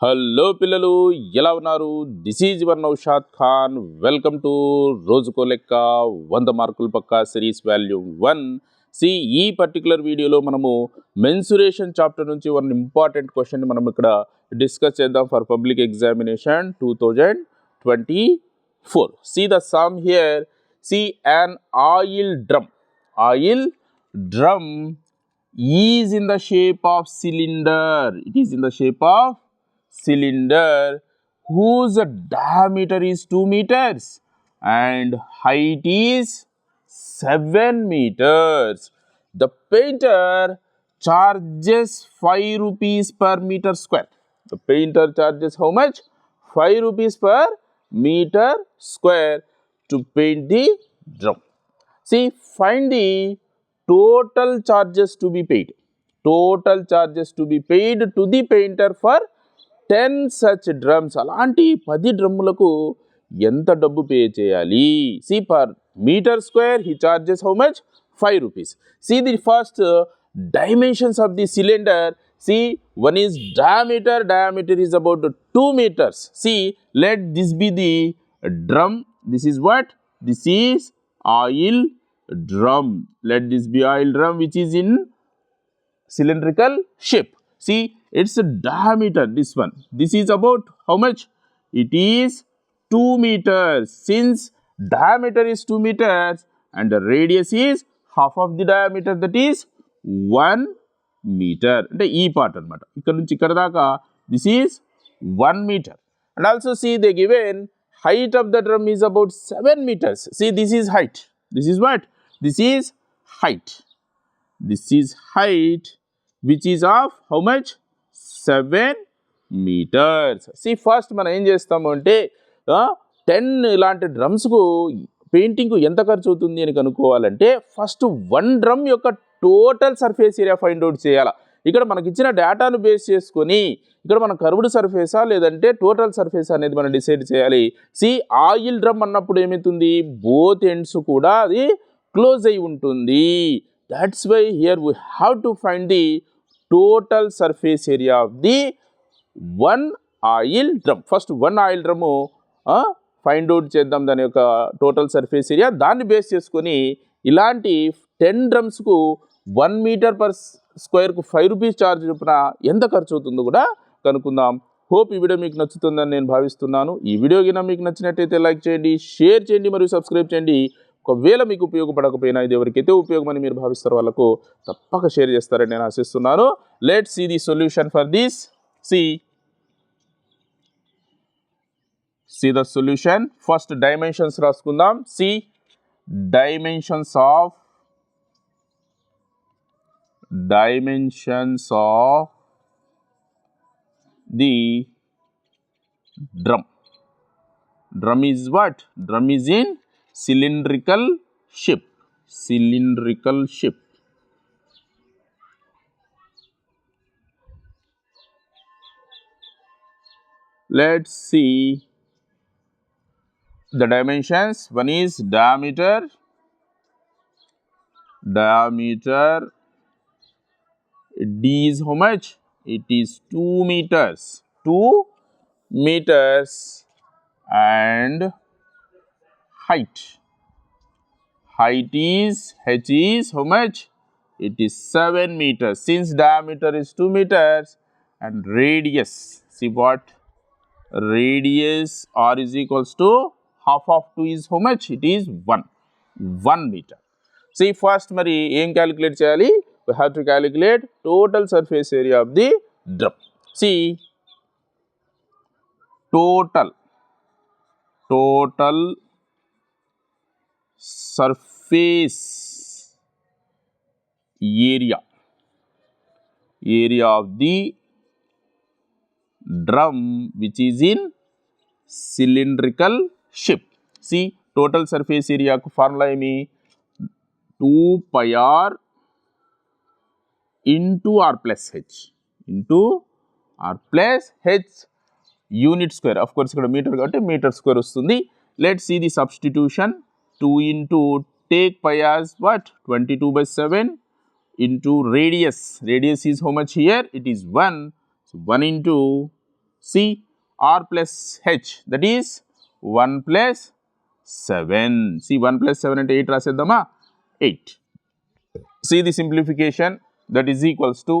Hello పిల్లలు ఎలా ఉన్నారు? This is one Naushad Khan welcome to రోజుకో లెక్క వంద మార్కులు పక్క సిరీస్ వాల్యూమ్ వన్ సి ఈ పర్టికులర్ వీడియోలో మనము మెన్సురేషన్ చాప్టర్ నుంచి వన్ ఇంపార్టెంట్ క్వశ్చన్ మనం ఇక్కడ డిస్కస్ చేద్దాం for public examination two thousand twenty four see the sum here see an oil drum oil drum is in the shape of cylinder it is in the shape of cylinder whose diameter is 2 meters and height is 7 meters. The painter charges 5 rupees per meter square. The painter charges how much? 5 rupees per meter square to paint the drum. See find the total charges to be paid. Total charges to be paid to the painter for 10 such drums అలాంటి పది డ్రమ్ములకు ఎంత డబ్బు pay చేయాలి see per metre square he charges how much five rupees see the first dimensions of the cylinder see one is diameter diameter is about 2 meters see let this be the drum this is what this is oil drum let this be oil drum which is in cylindrical shape see its diameter this one this is about how much it is 2 meters since diameter is 2 meters and the radius is half of the diameter that is 1 metre అంటే ఈ part అనమాట ఇక్కడ నుంచి ఇక్కడ దాకా this is one metre and also see they given height of the drum is about 7 meters see this is height this is what this is height this is height which is of how much Seven metres see first మనం ఏం చేస్తాము అంటే ten ఇలాంటి డ్రమ్స్కు పెయింటింగ్కు ఎంత ఖర్చు అవుతుంది అని కనుక్కోవాలంటే ఫస్ట్ వన్ డ్రమ్ యొక్క total surface area find out చేయాలి. ఇక్కడ మనకి ఇచ్చిన డేటాను బేస్ చేసుకొని ఇక్కడ మన కర్వ్డ్ సర్ఫేసా లేదంటే టోటల్ సర్ఫేస్ అనేది మనం డిసైడ్ చేయాలి. సి ఆయిల్ డ్రమ్ అన్నప్పుడు ఏమవుతుంది? బోత్ ఎండ్స్ కూడా అది క్లోజ్ అయి ఉంటుంది. That's why here we have to find the total surface area of the one oil drum first one oil drum find out చేద్దాం దాని యొక్క టోటల్ సర్ఫేస్ ఏరియా దాన్ని బేస్ చేసుకొని ఇలాంటి టెన్ డ్రమ్స్కు వన్ మీటర్ పర్ స్క్వేర్కు ఫైవ్ రూపీస్ ఛార్జ్ చొప్పున ఎంత ఖర్చు అవుతుందో కూడా కనుక్కుందాం. హోప్ ఈ వీడియో మీకు నచ్చుతుందని నేను భావిస్తున్నాను. ఈ వీడియో కింద మీకు నచ్చినట్టయితే లైక్ చేయండి షేర్ చేయండి మరియు సబ్స్క్రైబ్ చేయండి. ఒకవేళ మీకు ఉపయోగపడకపోయినా ఇది ఎవరికైతే ఉపయోగమని మీరు భావిస్తారో వాళ్ళకు తప్పక షేర్ చేస్తారని నేను ఆశిస్తున్నాను. Let see the solution for this see see the solution first dimensions రాసుకుందాం. See dimensions of dimensions of the drum. Drum is what? Drum is in cylindrical shape cylindrical shape let's see the dimensions. One is diameter. Diameter D is how much? It is 2 meters. 2 meters. And height. Height is H is how much? It is 7 meters. Since diameter is 2 meters and radius, see what? Radius R is equals to half of 2 is how much? It is 1. 1 meter. See first మరి ఏం calculate చేయాలి we have to calculate total surface area of the drum. See, total, total surface area. Area of the drum which is in cylindrical shape. See total surface ఏరియాకు formula ఏమి? Two pi r into r plus h. Into r plus h unit square. Of course ఇక్కడ metre కాబట్టి metre square వస్తుంది. Let see the substitution two into take pi as what twenty two by seven into radius radius is how much here it is one so one into see r plus h that is one plus seven see one plus seven అంటే eight రాసేద్దామా? Eight see the simplification that is equals to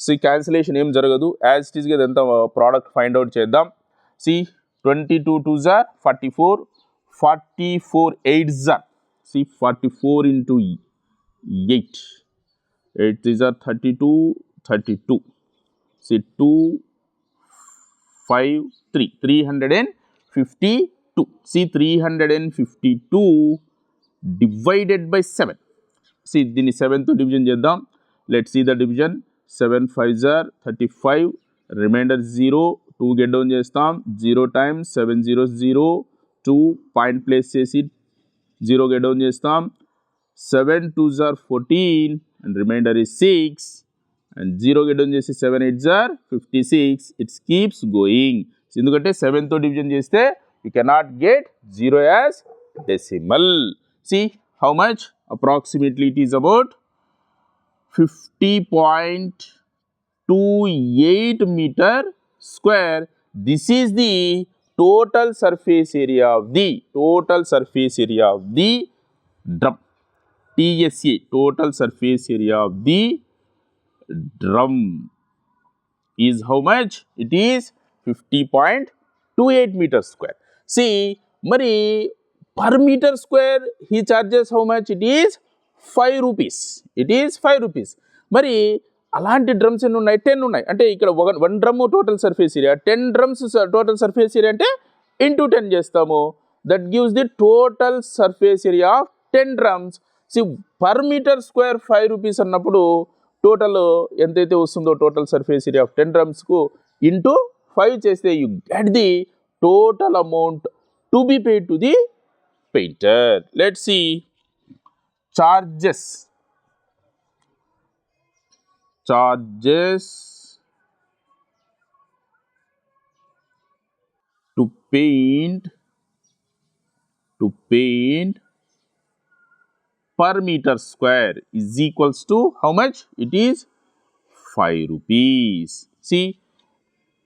see cancellation ఏం జరగదు. As it ఈస్గా ఎంత product find out చేద్దాం. See twenty two two are forty four forty four eight are see forty four into eight eight three are thirty two thirty two see two five three three hundred and fifty two see three hundred and fifty two divided by seven see దీన్ని సెవెన్తో division చేద్దాం let see the division seven five are thirty five remainder zero two get down చేస్తాం zero times seven zero zero two point place చేసి zero get down చేస్తాం seven two are fourteen and remainder is six and zero get down చేసి seven eight are fifty six it's keeps going ఎందుకంటే సెవెన్తో division చేస్తే you cannot get zero as decimal see how much approximately it is about fifty point two eight metre square this is the total surface area of the total surface area of the drum. TSA total surface area of the drum is how much? It is 50.28 meter square. See Murray per meter square he charges how much? It is 5 rupees. It is 5 rupees. Murray అలాంటి drums ఎన్ని ఉన్నాయి? Ten ఉన్నాయి. అంటే ఇక్కడ ఒక one drum total surface area ten drums total surface area అంటే into ten చేస్తాము. That gives the total surface area of ten drums see per metre square five rupees అన్నప్పుడు టోటల్ ఎంతైతే వస్తుందో total surface area of ten డ్రమ్స్కు into five చేస్తే you get the total amount to be paid to the painter let see charges charges to paint to paint per meter square is equals to how much? It is 5 rupees. See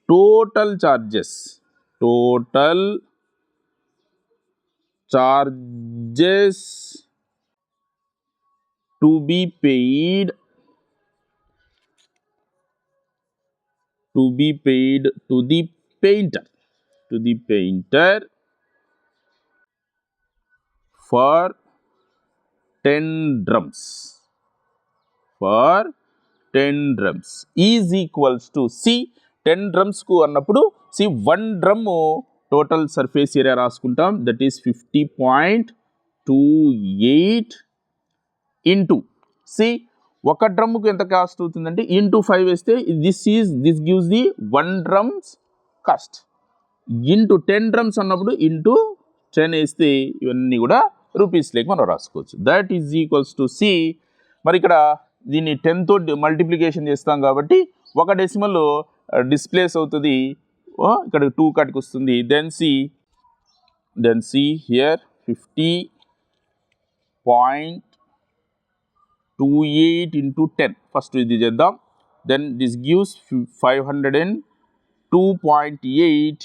total charges total charges to be paid to be paid to the painter to the painter for 10 drums for 10 drums is equals to C 10 drums కు అన్నప్పుడు see one drum total surface area రాసుకుంటాం that is fifty point two eight into see ఒక డ్రమ్ముకు ఎంత cost అవుతుందంటే into five వేస్తే this is this gives the one drums cost into ten drums అన్నప్పుడు into ten వేస్తే ఇవన్నీ కూడా రూపీస్ లేక మనం రాసుకోవచ్చు. That is equals to see మరి ఇక్కడ దీన్ని టెన్తో మల్టిప్లికేషన్ చేస్తాం కాబట్టి ఒక డెసిమల్ డిస్ప్లేస్ అవుతుంది. ఇక్కడ టూ కట్కి వస్తుంది. Then see then see here fifty point two eight into ten first ఇది చేద్దాం. Then this gives five hundred and two point eight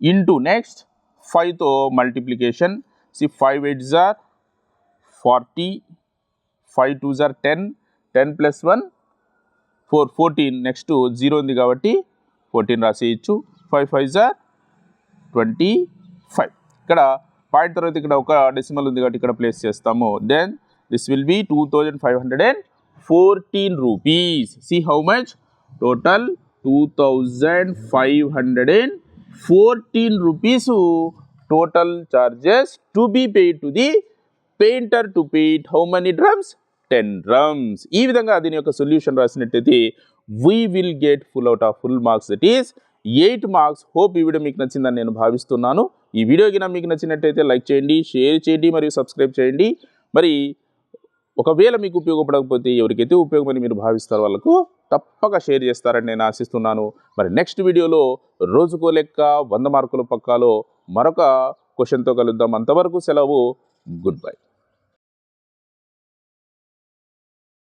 into next ఫైవ్తో multiplication see five eight are forty five two are ten ten plus one four fourteen next zero ఉంది కాబట్టి fourteen రాసేయచ్చు. Five five are twenty five ఇక్కడ point తర్వాత ఇక్కడ ఒక decimal ఉంది కాబట్టి ఇక్కడ place చేస్తాము. Then this will be two thousand five hundred much? Fourteen rupees see how much total two thousand five hundred painter fourteen rupees total charges to be drums. To the painter to paint how many drums ten drums ఈ విధంగా దీని యొక్క solution రాసినట్టయితే we will get full out of full marks that is eight marks hope ఈ video మీకు నచ్చిందని నేను భావిస్తున్నాను. ఈ వీడియో కింద మీకు నచ్చినట్టయితే లైక్ చేయండి షేర్ చేయండి మరియు సబ్స్క్రైబ్ చేయండి. మరి ఒకవేళ మీకు ఉపయోగపడకపోతే ఎవరికైతే ఉపయోగమని మీరు భావిస్తారు వాళ్ళకు తప్పక షేర్ చేస్తారని నేను ఆశిస్తున్నాను. మరి నెక్స్ట్ వీడియోలో రోజుకో లెక్క వంద మార్కుల పక్కాలో మరొక క్వశ్చన్తో కలుద్దాం. అంతవరకు సెలవు. Good bye.